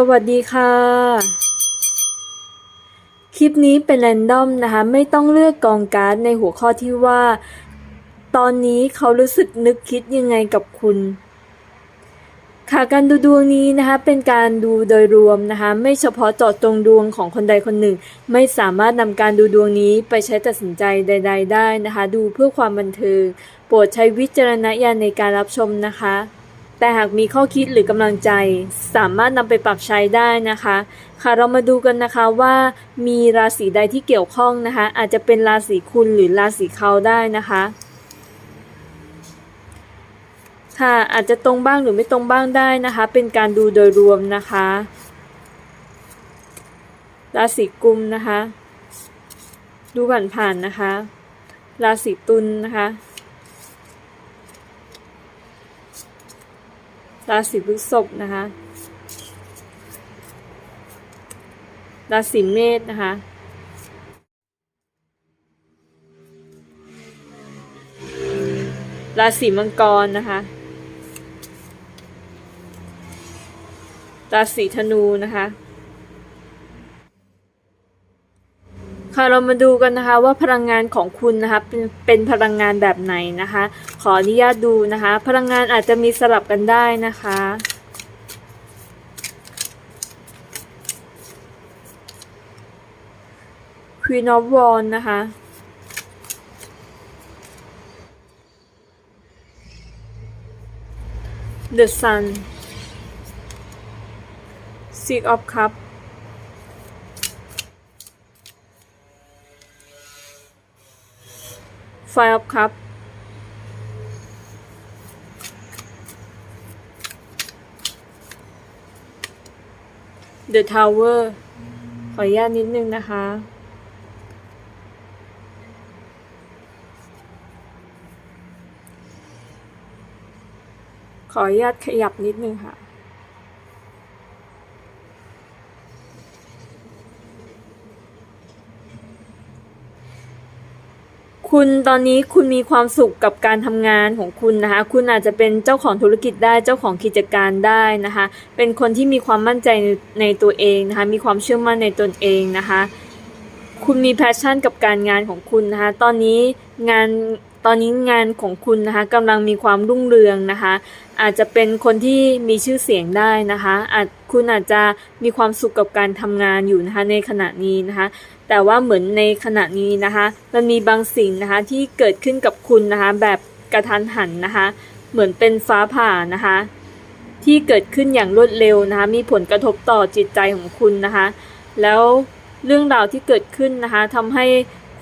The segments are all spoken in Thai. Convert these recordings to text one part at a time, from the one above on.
สวัสดีค่ะ คลิปนี้เป็นแรนดอมนะคะ ไม่ต้องเลือกกองการ์ดในหัวข้อที่ว่า ตอนนี้เขารู้สึกนึกคิดยังไงกับคุณ ค่ะการดูดวงนี้นะคะ เป็นการดูโดยรวมนะคะ ไม่เฉพาะเจาะจงดวงของคนใดคนหนึ่ง ไม่สามารถนำการดูดวงนี้ไปใช้ตัดสินใจใด ๆ ได้นะคะ ดูเพื่อความบันเทิงโปรดใช้วิจารณญาณในการรับชมนะคะ แต่หากมีข้อคิดหรือกำลังใจ สามารถนำไปปรับใช้ได้นะคะ ค่ะเรามาดูกันนะคะว่ามีราศีใดที่เกี่ยวข้องนะคะ อาจจะเป็นราศีคุณหรือราศีเขาได้นะคะค่ะอาจจะตรงบ้างหรือไม่ตรงบ้างได้นะคะ เป็นการดูโดยรวมนะคะ ราศีกุมนะคะ ดูผ่านๆนะคะ ราศีตุลนะคะ ราศีพฤษภนะคะ ราศีเมษนะคะ ราศีมังกรนะคะ ราศีธนูนะคะ ค่ะเรามาดูกันนะคะว่าพลังงานของคุณนะคะเป็นเป็นพลังงานแบบไหนนะคะ ขออนุญาตดูนะคะ พลังงานอาจจะมีสลับกันได้นะคะ Queen of Wands นะคะ The Sun Six of Cup Five Cup The Tower ขออนุญาตนิดนึงนะคะ ขออนุญาตขยับนิดนึงค่ะ คุณตอนนี้คุณมีความสุขกับการทำงานของคุณนะคะ คุณอาจจะเป็นเจ้าของธุรกิจได้เจ้าของกิจการได้นะคะ เป็นคนที่มีความมั่นใจในในตัวเองนะคะ มีความเชื่อมั่นในตนเองนะคะ คุณมีแพชชั่นกับการงานของคุณนะคะ ตอนนี้งานตอนนี้งานของคุณนะคะกำลังมีความรุ่งเรืองนะคะ อาจจะเป็นคนที่มีชื่อเสียงได้นะคะ อาจคุณอาจจะมีความสุขกับการทำงานอยู่นะคะในขณะนี้นะคะ แต่ว่าเหมือนในขณะนี้นะคะ มันมีบางสิ่งนะคะที่เกิดขึ้นกับคุณนะคะแบบกระทันหันนะคะ เหมือนเป็นฟ้าผ่านะคะ ที่เกิดขึ้นอย่างรวดเร็วนะคะ มีผลกระทบต่อจิตใจของคุณนะคะ แล้วเรื่องราวที่เกิดขึ้นนะคะทำให้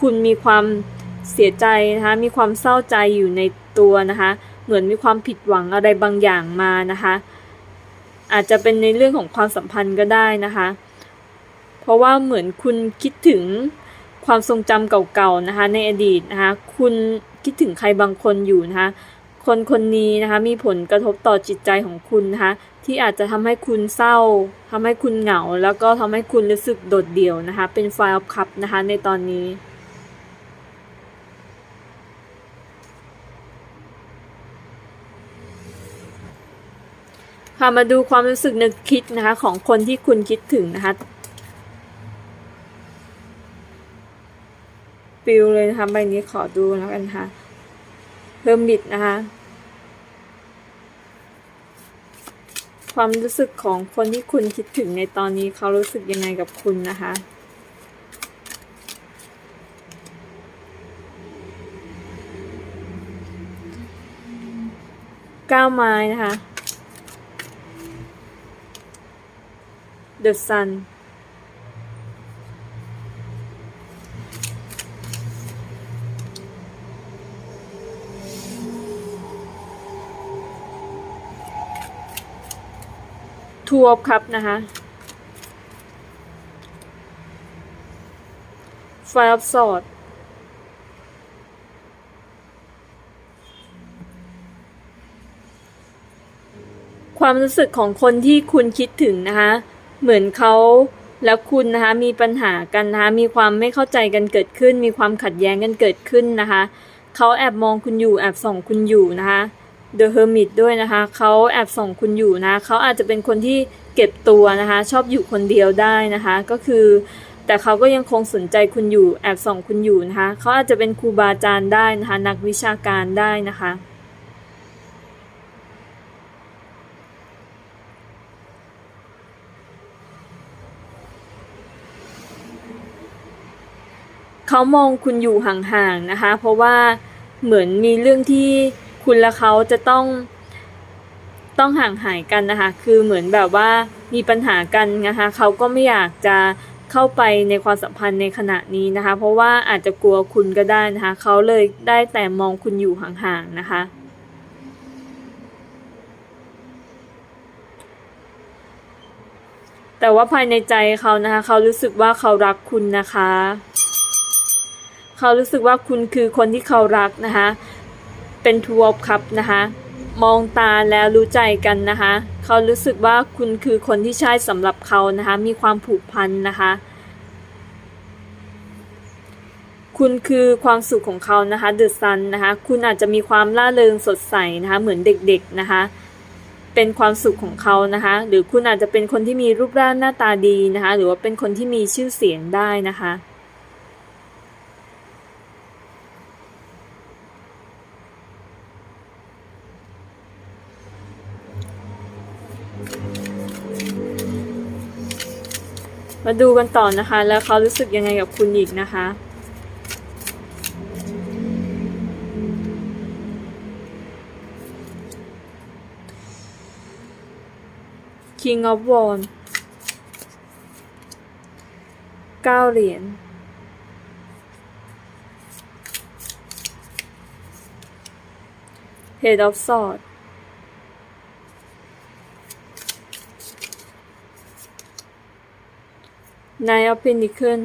คุณมีความเสียใจนะคะ มีความเศร้าใจอยู่ในตัวนะคะ เหมือนมีความผิดหวังอะไรบางอย่างมานะคะ อาจจะเป็นในเรื่องของความสัมพันธ์ก็ได้นะคะ เพราะว่าเหมือนคุณคิดถึงความทรงจำเก่าๆนะคะในอดีตนะคะคุณคิดถึงใครบางคนอยู่นะคะคนคนนี้นะคะมีผลกระทบต่อจิตใจของคุณนะคะที่อาจจะทำให้คุณเศร้าทำให้คุณเหงา แล้วก็ทำให้คุณรู้สึกโดดเดี่ยวนะคะเป็นไฟล์คัพนะคะในตอนนี้ค่ะมาดูความรู้สึกนึกคิดนะคะของคนที่คุณคิดถึงนะคะ ปิวเลยนะคะใบนี้ขอดูแล้วกันค่ะเพิ่มบิดนะคะ ความรู้สึกของคนที่คุณคิดถึงในตอนนี้เขารู้สึกยังไงกับคุณนะคะก้าวไม้นะคะ The Sun ทูออฟคัพนะคะ Five of Swords ความรู้สึกของคนที่คุณคิดถึงนะคะ เหมือนเขาและคุณนะคะมีปัญหากันนะคะมีความไม่เข้าใจกันเกิดขึ้น มีความขัดแย้งกันเกิดขึ้นนะคะเขาแอบมองคุณอยู่แอบส่องคุณอยู่นะคะ The Hermit ด้วยนะคะ เขาแอบส่องคุณอยู่นะ เขาอาจจะเป็นคนที่เก็บตัวนะคะ ชอบอยู่คนเดียวได้นะคะ ก็คือ แต่เขาก็ยังคงสนใจคุณอยู่ แอบส่องคุณอยู่นะคะ เขาอาจจะเป็นครูบาอาจารย์ได้นะคะ นักวิชาการได้นะคะเขามองคุณอยู่ห่างๆนะคะ เพราะว่าเหมือนมีเรื่องที่ คุณและเขาจะต้องต้องห่างหายกันนะคะ คือเหมือนแบบว่ามีปัญหากันนะคะ เขาก็ไม่อยากจะเข้าไปในความสัมพันธ์ในขณะนี้นะคะ เพราะว่าอาจจะกลัวคุณก็ได้นะคะ เขาเลยได้แต่มองคุณอยู่ห่างๆนะคะ แต่ว่าภายในใจเขานะคะ เขารู้สึกว่าเขารักคุณนะคะ เขารู้สึกว่าคุณคือคนที่เขารักนะคะ เป็นทัวร์ครับนะคะ มองตาแล้วรู้ใจกันนะคะ เขารู้สึกว่าคุณคือคนที่ใช่สำหรับเขานะคะ มีความผูกพันนะคะ คุณคือความสุขของเขานะคะเดอะซันนะคะ คุณอาจจะมีความล่าเริงสดใสนะคะ เหมือนเด็กๆนะคะเป็นความสุขของเขานะคะ หรือคุณอาจจะเป็นคนที่มีรูปร่างหน้าตาดีนะคะ หรือว่าเป็นคนที่มีชื่อเสียงได้นะคะ มาดูกันต่อนะคะ แล้วเขารู้สึกยังไงกับคุณอีกนะคะ King of Wands เก้าเหรียญ Head of Swords นาย of Pentacles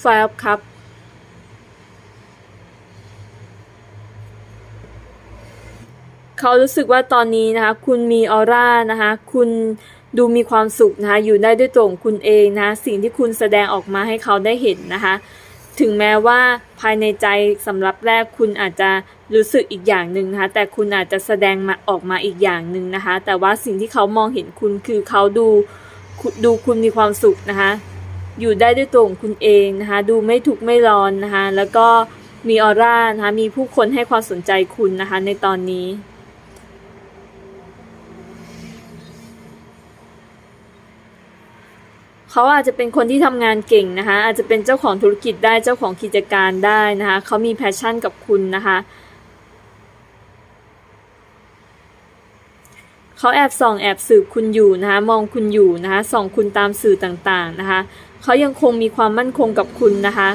Five of Cups เขารู้สึกว่าตอนนี้นะคะ คุณมีออร่านะคะ คุณดูมีความสุขนะคะ อยู่ได้ด้วยตัวของคุณเองนะะสิ่งที่คุณแสดงออกมาให้เขาได้เห็นนะคะ ถึงแม้ว่าภายในใจสำหรับแรกคุณอาจจะรู้สึกอีกอย่างหนึ่งนะคะ แต่คุณอาจจะแสดงมาออกมาอีกอย่างหนึ่งนะคะ แต่ว่าสิ่งที่เขามองเห็นคุณคือเขาดูดูคุณมีความสุขนะคะ อยู่ได้ด้วยตัวของคุณเองนะคะ ดูไม่ทุกข์ไม่ร้อนนะคะ แล้วก็มีออร่านะคะ มีผู้คนให้ความสนใจคุณนะคะ ในตอนนี้ เขาอาจจะเป็นคนที่ทำงานเก่งนะคะ อาจจะเป็นเจ้าของธุรกิจได้เจ้าของกิจการได้นะคะเขามีแพชชั่นกับคุณนะคะเขาแอบส่องแอบสืบคุณอยู่นะคะ มองคุณอยู่นะคะส่องคุณตามสื่อต่างๆนะคะเขายังคงมีความมั่นคงกับคุณนะคะ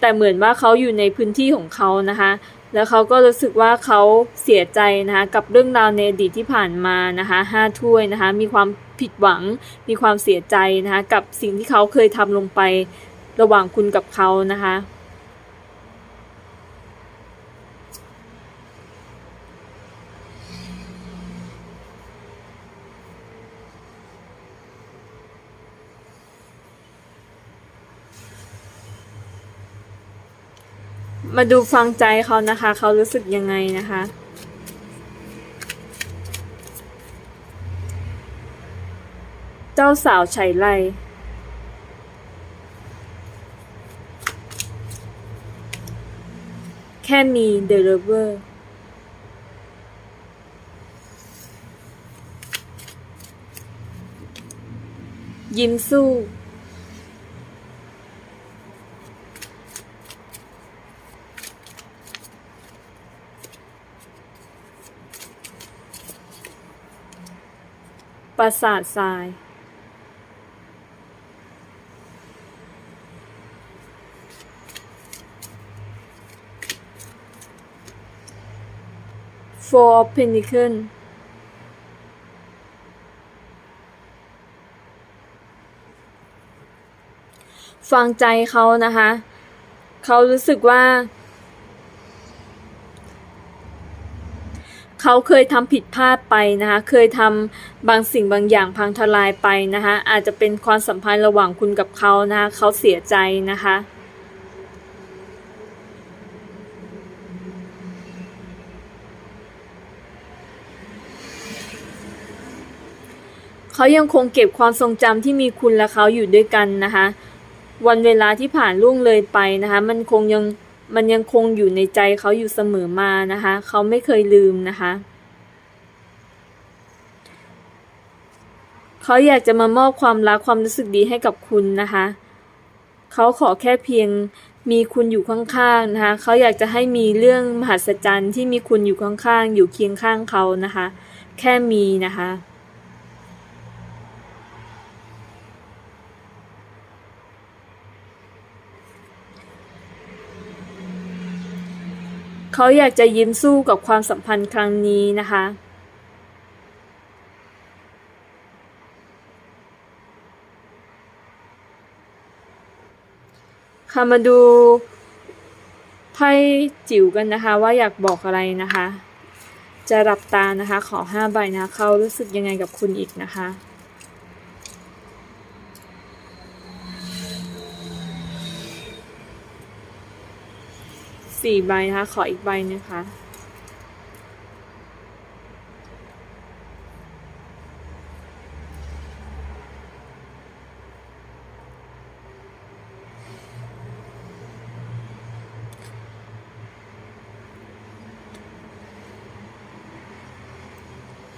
แต่เหมือนว่าเขาอยู่ในพื้นที่ของเขานะคะ แล้วเขาก็รู้สึกว่าเขาเสียใจนะคะ กับเรื่องราวในอดีตที่ผ่านมานะคะห้าถ้วยนะคะ มีความ ผิดหวัง มีความเสียใจนะคะกับสิ่งที่เขาเคยทำลงไประหว่างคุณกับเขานะคะมาดูฟังใจเขานะคะ เขารู้สึกยังไงนะคะ จ้าสาวไฉไลแค่มีเดลิเวอร์ยิ้มสู้ ปราสาททราย Four of Pentacles ฟังใจเขานะคะ เขารู้สึกว่า เขาเคยทำผิดพลาดไปนะคะ เคยทำบางสิ่งบางอย่างพังทลายไปนะคะ อาจจะเป็นความสัมพันธ์ระหว่างคุณกับเขานะคะ เขาเสียใจนะคะ เขายังคงเก็บความทรงจำที่มีคุณและเขาอยู่ด้วยกันนะคะ วันเวลาที่ผ่านล่วงเลยไปนะคะ มันคงยังมันยังคงอยู่ในใจเขาอยู่เสมอมานะคะ เขาไม่เคยลืมนะคะเขาอยากจะมามอบความรักความรู้สึกดีให้กับคุณนะคะ เขาขอแค่เพียงมีคุณอยู่ข้างๆนะคะ เขาอยากจะให้มีเรื่องมหัศจรรย์ที่มีคุณอยู่ข้างๆ อยู่เคียงข้างเขานะคะ แค่มีนะคะ เขาอยากจะยิ้มสู้กับความสัมพันธ์ครั้งนี้นะคะ ค่ะมาดูไพ่จิ๋วกันนะคะ ว่าอยากบอกอะไรนะคะ จะรับตานะคะ ขอห้าใบนะเขารู้สึกยังไงกับคุณอีกนะคะ สี่ใบนะคะ ขออีกใบนะคะ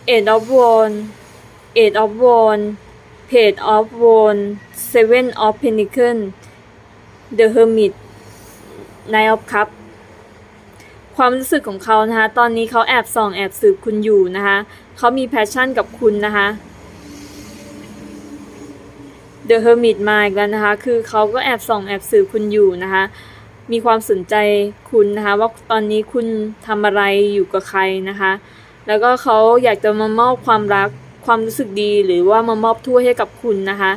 Eight of Wands Eight of Wands Page of Wands Seven of Pentacles The Hermit Knight of Cups ค ความรู้สึกของเขานะคะ ตอนนี้เขาแอบส่องแอบสืบคุณอยู่นะคะ เขามีแพชชั่นกับคุณนะคะ The Hermit มาอีกแล้วนะคะ คือเขาก็แอบส่องแอบสืบคุณอยู่นะคะ มีความสนใจคุณนะคะ ว่าตอนนี้คุณทำอะไรอยู่กับใครนะคะ แล้วก็เขาอยากจะมามอบความรักความรู้สึกดีหรือว่ามามอบถ้วยให้กับคุณนะคะ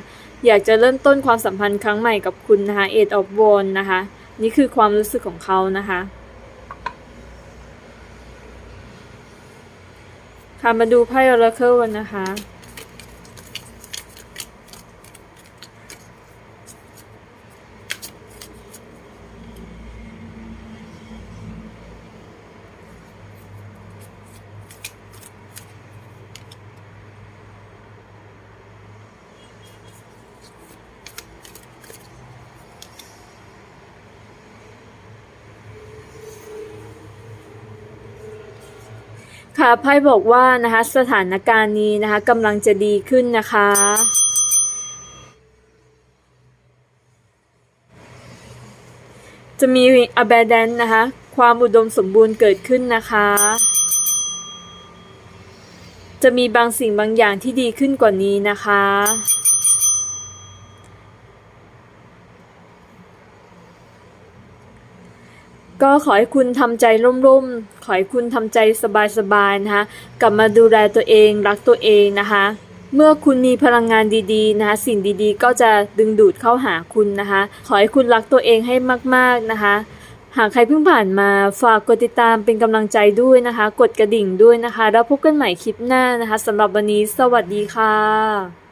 อยากจะเริ่มต้นความสัมพันธ์ครั้งใหม่กับคุณนะคะ Eight of Wands นะคะ นี่คือความรู้สึกของเขานะคะ ค่ะมาดูไพ่ออร์เคิลกันนะคะ ค่ะไพ่บอกว่านะคะสถานการณ์นี้นะคะกำลังจะดีขึ้นนะคะจะมี abundance นะคะ ความอุดมสมบูรณ์เกิดขึ้นนะคะ จะมีบางสิ่งบางอย่างที่ดีขึ้นกว่านี้นะคะ ก็ขอให้คุณทำใจร่มๆ ขอให้คุณทำใจสบายๆนะคะ กลับมาดูแลตัวเองรักตัวเองนะคะ เมื่อคุณมีพลังงานดีๆนะคะ สิ่งดีๆ ก็จะดึงดูดเข้าหาคุณนะคะ ขอให้คุณรักตัวเองให้มากๆนะคะหากใครเพิ่งผ่านมาฝากกดติดตามเป็นกำลังใจด้วยนะคะ กดกระดิ่งด้วยนะคะ แล้วพบกันใหม่คลิปหน้านะคะสำหรับวันนี้สวัสดีค่ะ